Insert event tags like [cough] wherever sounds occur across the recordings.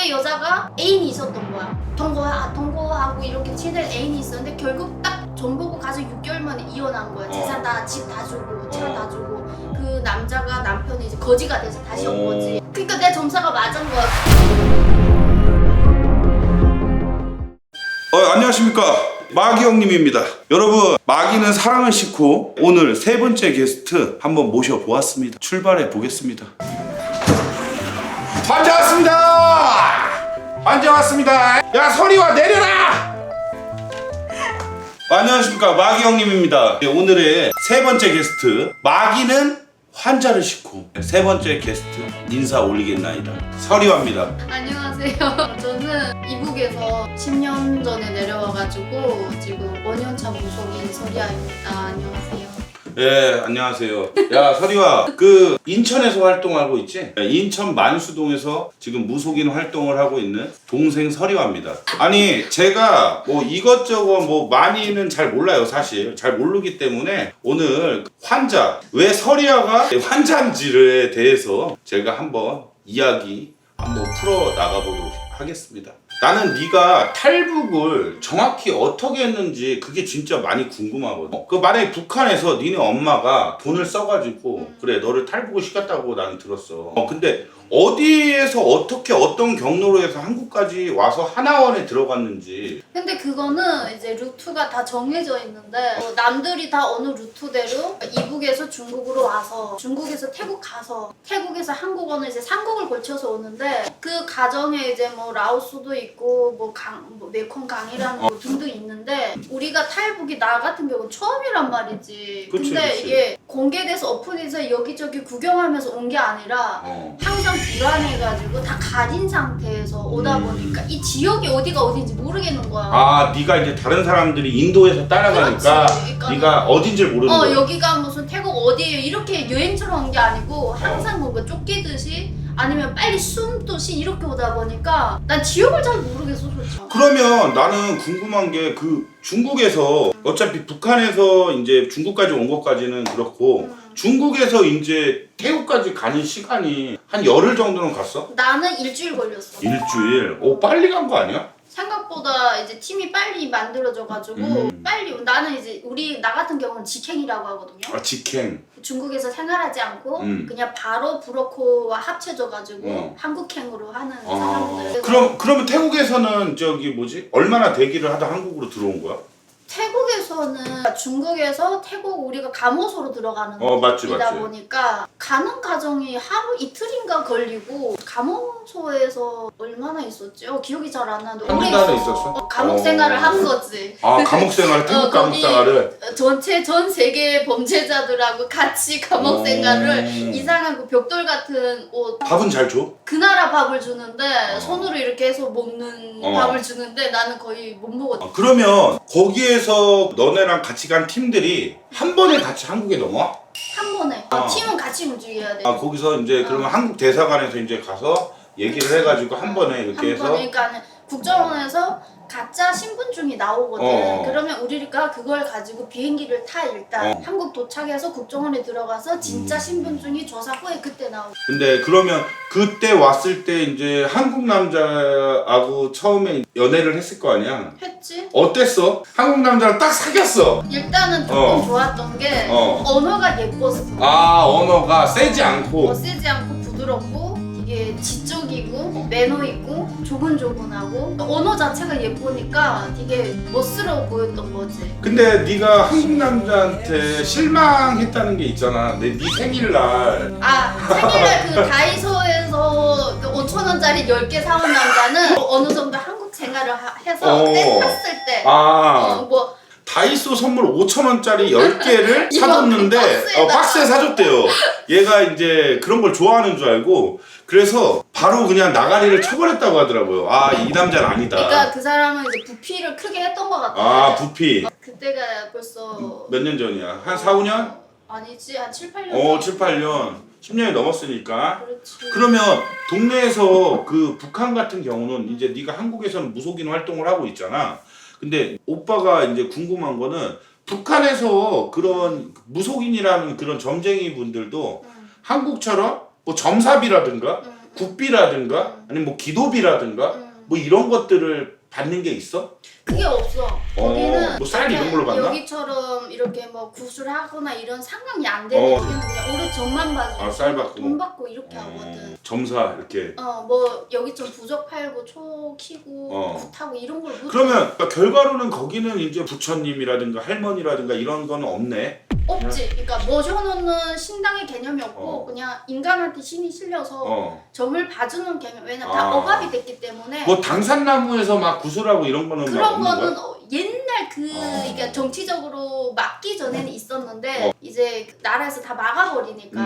그때 여자가 애인이 있었던 거야. 동거 아, 동거하고 이렇게 지낼 애인이 있었는데 결국 딱 정보고 가서 6개월 만에 이혼한 거야. 재산 다 집 다 주고 차 어. 다 주고 그 남자가 남편이 이제 거지가 돼서 다시 온 어. 거지. 그러니까 내 점사가 맞은 거야. 어, 안녕하십니까. 마기 형님입니다. 여러분, 마기는 사랑을 싣고 오늘 세 번째 게스트 한번 모셔보았습니다. 출발해 보겠습니다. 환자 왔습니다! 야, 서리와 내려라! 안녕하십니까. 마기 형님입니다. 네, 오늘의 세 번째 게스트. 마기는 환자를 싣고 세 번째 게스트 인사 올리겠나이다. 서리와입니다. 안녕하세요. [laughs] 저는 이북에서 10년 전에 내려와가지고 지금 5년차 무속인 서리아입니다. 안녕하세요. 예, 안녕하세요. 야, 서리와, 그, 인천에서 활동하고 있지? 네, 인천 만수동에서 지금 무속인 활동을 하고 있는 동생 서리와입니다. 아니, 제가 뭐 이것저것 뭐 많이는 잘 몰라요, 사실. 잘 모르기 때문에 오늘 환자, 왜 서리와가 환자인지에 대해서 제가 한번 이야기 한번 풀어 나가보도록 하겠습니다. 나는 네가 탈북을 정확히 어떻게 했는지 그게 진짜 많이 궁금하거든. 그 만약에 북한에서 니네 엄마가 돈을 써가지고 그래 너를 탈북을 시켰다고 나는 들었어. 어, 근데 어디에서 어떻게 어떤 경로로 해서 한국까지 와서 하나원에 들어갔는지 근데 그거는 이제 루트가 다 정해져 있는데 어, 남들이 다 어느 루트대로 이북에서 중국으로 와서 중국에서 태국 가서 태국에서 한국어는 이제 삼국을 거쳐서 오는데 그 과정에 이제 뭐 라오스도 있고 뭐 강, 뭐 메콩강이라는 거 등등 있는데 우리가 탈북이 나 같은 경우는 처음이란 말이지. 그치, 근데 그치. 이게 공개돼서 오픈해서 여기저기 구경하면서 온 게 아니라 어. 항상 불안해가지고 다 가린 상태에서 오다 음. 보니까 이 지역이 어디가 어딘지 모르겠는 거야. 아 네가 이제 다른 사람들이 인도에서 따라가니까 그렇지. 그러니까는- 네가 어딘지를 모르는 어 거야. 여기가 무슨 태국 어디예요 이렇게 여행처럼 온 게 아니고 항상 뭔가 쫓기듯이 아니면 빨리 숨듯이 이렇게 오다 보니까 난 지역을 잘 모르겠어 솔직히. 그러면 나는 궁금한 게 그 중국에서 어차피 북한에서 이제 중국까지 온 것까지는 그렇고 음. 중국에서 이제 태국까지 가는 시간이 한 열흘 정도는 갔어? 나는 일주일 걸렸어. 일주일. 오 빨리 간 거 아니야? 생각보다 이제 팀이 빨리 만들어져가지고 음. 빨리 나는 이제 우리 나 같은 경우는 직행이라고 하거든요. 아 직행. 중국에서 생활하지 않고 음. 그냥 바로 브로커와 합쳐져가지고 어. 한국행으로 하는 아 사람들. 그럼 그러면 태국에서는 저기 뭐지 얼마나 대기를 하다 한국으로 들어온 거야? 태국에서는 중국에서 태국 우리가 감호소로 들어가는 어, 맞지, 이다 맞지. 보니까 가는 과정이 하루 이틀인가 걸리고 감호소에서 얼마나 있었지? 어, 기억이 잘 안 나는데 한두 달에 있었어. 있었어? 어, 감옥 어. 생활을 한 거지. 아 감옥 생활 태국 [laughs] 어, 감옥 거기 생활을. 전체 전 세계 범죄자들하고 같이 감옥 음. 생활을 이상하고 벽돌 같은 옷 밥은 잘 줘? 그 나라 밥을 주는데 어. 손으로 이렇게 해서 먹는 어. 밥을 주는데 나는 거의 못 먹었어. 아, 그러면 거기에 서 너네랑 같이 간 팀들이 한 번에 같이 한국에 넘어와? 한 번에 어. 팀은 같이 움직여야 돼. 아 거기서 이제 그러면 한국 대사관에서 이제 가서 얘기를 해가지고 한 번에 이렇게 한 해서 번에 그러니까 국정원에서 가짜 신분증이 나오거든. 어. 그러면 우리가 그걸 가지고 비행기를 타 일단 어. 한국 도착해서 국정원에 들어가서 진짜 신분증이 조사 후에 그때 나오고. 근데 그러면 그때 왔을 때 이제 한국 남자하고 처음에 연애를 했을 거 아니야? 했지. 어땠어? 한국 남자랑 딱 사귀었어. 일단은 조금 어. 좋았던 게 어. 언어가 예뻤어. 아 언어가 세지 않고. 어, 세지 않고 부드럽고 되게 지적이고 매너 있고 조근조근하고 언어 자체가 예쁘니까 되게 멋스러워 보였던 거지. 근데 네가 한국 남자한테 실망했다는 게 있잖아. 내 네 생일날. 아 생일날 그 다이소에서 그 5천 원짜리 10개 사온 남자는 어느 정도 한국 생활을 하- 해서 어. 때 샀을 때 아. 어, 뭐 다이소 선물 5천 원짜리 10개를 [laughs] 이거 사줬는데 박스에다가. 어, 박스에 사줬대요. 얘가 이제 그런 걸 좋아하는 줄 알고 그래서 바로 그냥 나가리를 쳐버렸다고 하더라고요. 아 이 남자는 아니다. 그러니까 그 사람은 이제 부피를 크게 했던 것 같아. 아 부피 그때가 벌써 몇 년 전이야? 한 4, 5년? 아니지 한 7, 8년. 어 7, 8년 10년이 넘었으니까 그렇지. 그러면 동네에서 그 북한 같은 경우는 이제 네가 한국에서는 무속인 활동을 하고 있잖아. 근데 오빠가 이제 궁금한 거는 북한에서 그런 무속인이라는 그런 점쟁이 분들도 응, 한국처럼 뭐 점삽이라든가 응, 응. 국비라든가 아니면 뭐 기도비라든가 음. 뭐 이런 것들을 받는 게 있어? 그게 없어. 거기는 뭐쌀 이런 걸로 받나? 여기처럼 이렇게 뭐 구술하거나 이런 상황이 안 되는 어. 거기는 그냥 오래 전만 봐주고 아, 쌀 받고. 돈 받고 이렇게 어, 하거든. 점사 이렇게. 어 뭐 여기 좀 부적 팔고 초 키고 어. 굿하고 이런 걸 못. 그러면 결과로는 거기는 이제 부처님이라든가 할머니라든가 이런 거는 없네. 없지. 그러니까 모셔놓는 신당의 개념이 없고 어. 그냥 인간한테 신이 실려서 어. 점을 봐주는 개념. 왜냐면 다 아. 억압이 됐기 때문에. 뭐 당산나무에서 막 구슬하고 이런 거는 막 그런 없는 거는 거야? 어, 옛날 그 어. 그러니까 정치적으로 막기 전에는 있었는데 어. 이제 그 나라에서 다 막아버리니까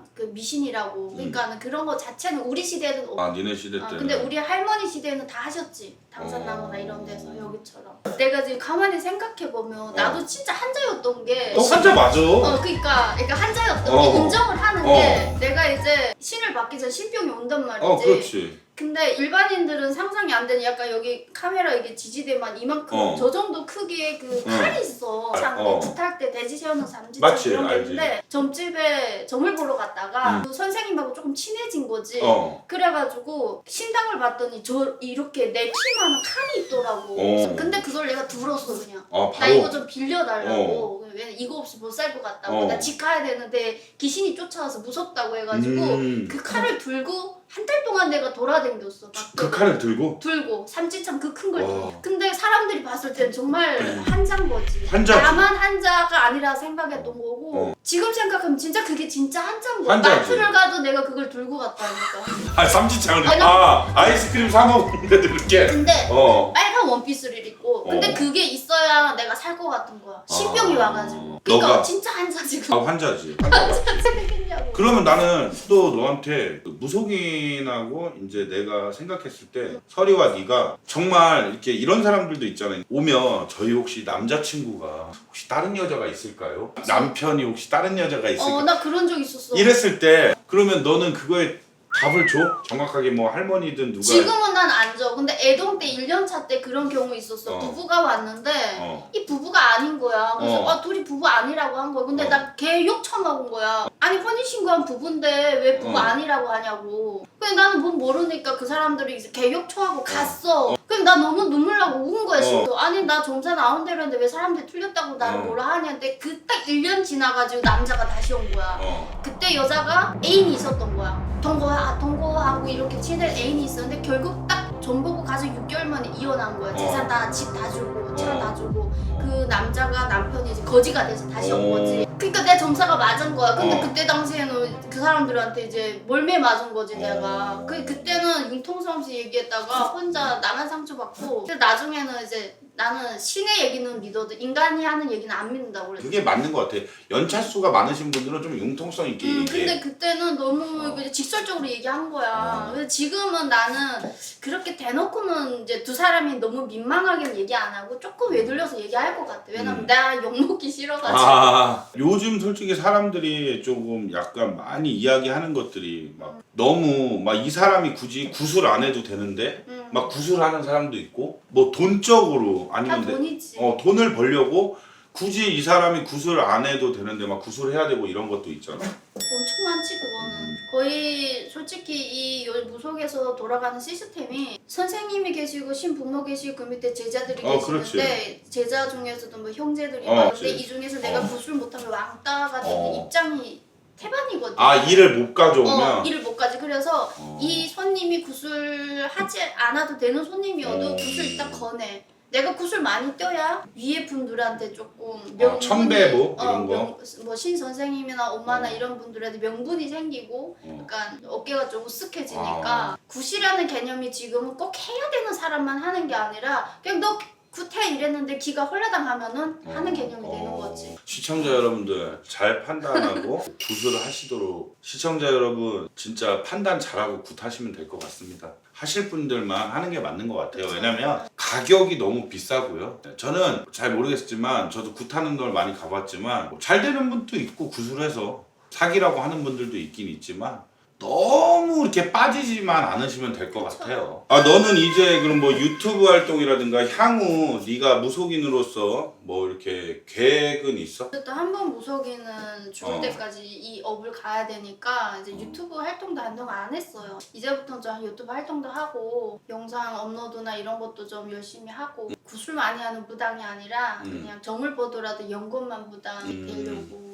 음. 그 미신이라고 그러니까는 그런 거 자체는 우리 시대에는 없. 아 니네 시대 아, 때는. 근데 우리 할머니 시대에는 다 하셨지 당산나무나 어. 이런 데서 여기처럼 내가 지금 가만히 생각해 보면 나도 진짜 한자였던 게 너 환자 맞아. 어, 그러니까, 그러니까 한자였던 어. 게 인정을 하는 어. 게 내가 이제 신을 받기 전 신병이 온단 말이지. 어 그렇지. 근데 일반인들은 상상이 안 되는 약간 여기 카메라 이게 지지대만 이만큼 어. 저 정도 크기의 그 응. 칼이 있어. 아, 장 어. 굿할 때 돼지 세우는 삼지창 맞지, 그런 게 알지. 있는데 점집에 점을 보러 갔다가 응. 그 선생님하고 조금 친해진 거지. 어. 그래가지고 신당을 봤더니 저 이렇게 내 키만한 칼이 있더라고. 어. 근데 그걸 내가 들었어 그냥. 아나 이거. 좀 빌려달라고. 왜 이거 없이 못 살 것 같다고. 어. 나 집 가야 되는데 귀신이 쫓아와서 무섭다고 해가지고 음. 그 칼을 들고 한 달 동안 내가 돌아다녔어. 그 칼을 들고 들고 삼지창 그 큰 걸 와. 들고. 근데 사람들이 봤을 땐 정말 음. 한자인 거지. 환자지. 나만 한자가 아니라 생각했던 거고 어. 지금 생각하면 진짜 그게 진짜 한자인 거야. 한자지. 마트를 가도 내가 그걸 들고 갔다니까. 아 삼지창을 아니, 아 아이스크림 사 먹는데 이렇게. 근데 어. 빨간 원피스를 근데 어. 그게 있어야 내가 살 것 같은 거야. 신병이 아. 와가지고. 그러니까 너가- 진짜 한자지. 그아 환자지. 환자 맞지. 생겼냐고. 그러면 나는 또 너한테 그 무속인하고 이제 내가 생각했을 때 설이와 네가 정말 이렇게 이런 사람들도 있잖아요. 오면 저희 혹시 남자친구가 혹시 다른 여자가 있을까요? 남편이 혹시 다른 여자가 있을까? 어, 나 그런 적 있었어. 이랬을 때 그러면 너는 그거에 답을 줘? 정확하게 뭐 할머니든 누가 지금은 난 안 줘. 근데 애동 때 1년차 때 그런 경우 있었어. 어. 부부가 왔는데 어. 이 부부가 아닌 거야. 그래서 어. 아 둘이 부부 아니라고 한 거야. 근데 어. 나 걔욕 처먹은 거야. 아니 혼인신고한 부부인데 왜 부부 어. 아니라고 하냐고. 근데 나는 뭔 모르니까 그 사람들이 이제 걔욕 처하고 갔어. 어. 그럼 나 너무 눈물 나고 운 거야. 어. 진짜. 아니 나 점사 나온 대로 했는데 왜 사람들이 틀렸다고 나를 어. 뭐라 하냐는데 그 딱 1년 지나가지고 남자가 다시 온 거야. 어. 그때 여자가 애인이 있었던 거야. 동거야, 아, 동거하고 이렇게 친한 애인이 있었는데 결국 딱 전 보고 가서 6개월 만에 이혼한 거야. 어. 재산 다 집 다 주고 차 어. 다 주고 그 남자가 남편이 이제 거지가 돼서 다시 온 어. 거지. 그러니까 내 점사가 맞은 거야. 근데 어. 그때 당시에는 그 사람들한테 이제 몰매 맞은 거지 어. 내가. 그 그때는 융통성 없이 얘기했다가 혼자 나만 상처 받고. 근데 나중에는 이제 나는 신의 얘기는 믿어도 인간이 하는 얘기는 안 믿는다고 그랬어. 그게 맞는 것 같아. 연차수가 많으신 분들은 좀 융통성 있게 음, 얘기해. 근데 그때는 너무 그냥 직설적으로 얘기한 거야. 어. 근데 지금은 나는 그렇게 대놓고는 이제 두 사람이 너무 민망하게 얘기 안 하고 조금 외돌려서 얘기할 것 같아. 왜냐면 음. 내가 욕먹기 싫어가지고. 아, 요즘 솔직히 사람들이 조금 약간 많이 이야기하는 것들이 막 너무 막 이 사람이 굳이 구술 안 해도 되는데 음. 막 구술하는 사람도 있고 뭐 돈적으로 다 아니면 내- 돈이지. 어 돈을 벌려고 굳이 이 사람이 구술 안 해도 되는데 막 구술해야 되고 이런 것도 있잖아. 엄청 많지 그거는. 거의 솔직히 이 요- 무속에서 돌아가는 시스템이 선생님이 계시고 신부모 계시고 그 밑에 제자들이 어, 계시는데 제자 중에서도 뭐 형제들이 어, 많은데 그렇지. 이 중에서 내가 어. 구술 못하면 왕따가 되는 어. 입장이 태반이거든. 아 일을 못 가져오면 어, 일을 못 가지. 그래서 어. 이 손님이 구슬 하지 않아도 되는 손님이어도 어. 구슬 일단 거내. 내가 구슬 많이 떼야 위에 분들한테 조금 어, 천배부 어, 이런 거? 명, 뭐신 선생님이나 엄마나 어. 이런 분들한테 명분이 생기고 어. 약간 어깨가 좀 으쓱해지니까 아. 굿이라는 개념이 지금은 꼭 해야 되는 사람만 하는 게 아니라 그냥 너 굿해 이랬는데 기가 홀라당하면은 하는 개념이 되는 어, 거지. 시청자 여러분들 잘 판단하고 [laughs] 구술을 하시도록 시청자 여러분 진짜 판단 잘하고 굿하시면 될 것 같습니다. 하실 분들만 하는 게 맞는 것 같아요. 왜냐면 가격이 너무 비싸고요. 저는 잘 모르겠지만 저도 굿하는 걸 많이 가봤지만 뭐잘 되는 분도 있고 구술해서 사기라고 하는 분들도 있긴 있지만 너무 이렇게 빠지지만 않으시면 될 것 같아요. 아 너는 이제 그럼 뭐 유튜브 활동이라든가 향후 네가 무속인으로서 뭐 이렇게 계획은 있어? 어쨌든 한번 무속인은 죽을 어. 때까지 이 업을 가야 되니까 이제 유튜브 활동도 한동안 안 했어요. 이제부터 좀 유튜브 활동도 하고 영상 업로드나 이런 것도 좀 열심히 하고 구술 많이 하는 무당이 아니라 음. 그냥 정을 보더라도 연꽃만 무당 음. 되려고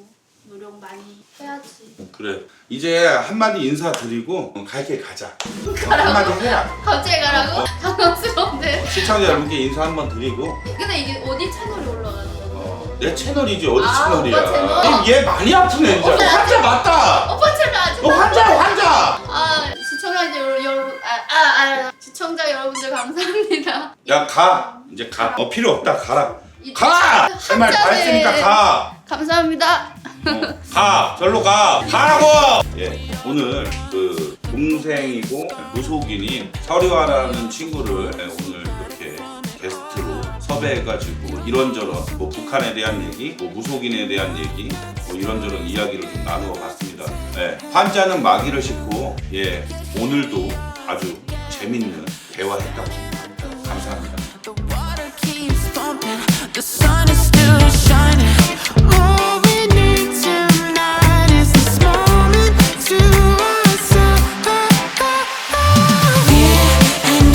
노력 많이 해야지. 그래 이제 한마디 인사드리고 갈길 가자. 어, 한마디 해라. 갑자기 가라고? 어. 당황스러운데. 시청자 여러분께 인사 한번 드리고 근데 이게 어디 채널에 올라가는 거야? 어, 내 채널이지 어디 아, 채널이야? 오빠 채널? 어, 얘 많이 아프네 진짜. 오빠 환자 맞다. 오빠 채널 아직 너 환자 환자. 아 시청자 여러분 아, 아, 아 시청자 여러분들 감사합니다. 야 가. 이제 가. 어 필요 없다 가라. 이- 가. 할 말 다 한자네. 했으니까 가. 감사합니다. 어, 가. 절로 가. 가라고! 예 오늘 그 동생이고 무속인인 서리화라는 친구를 예, 오늘 이렇게 게스트로 섭외해가지고 이런저런 뭐 북한에 대한 얘기 뭐 무속인에 대한 얘기 뭐 이런저런 이야기를 좀 나누어 봤습니다. 예 환자는 마귀를 싣고 예 오늘도 아주 재밌는 대화했다고 생각합니다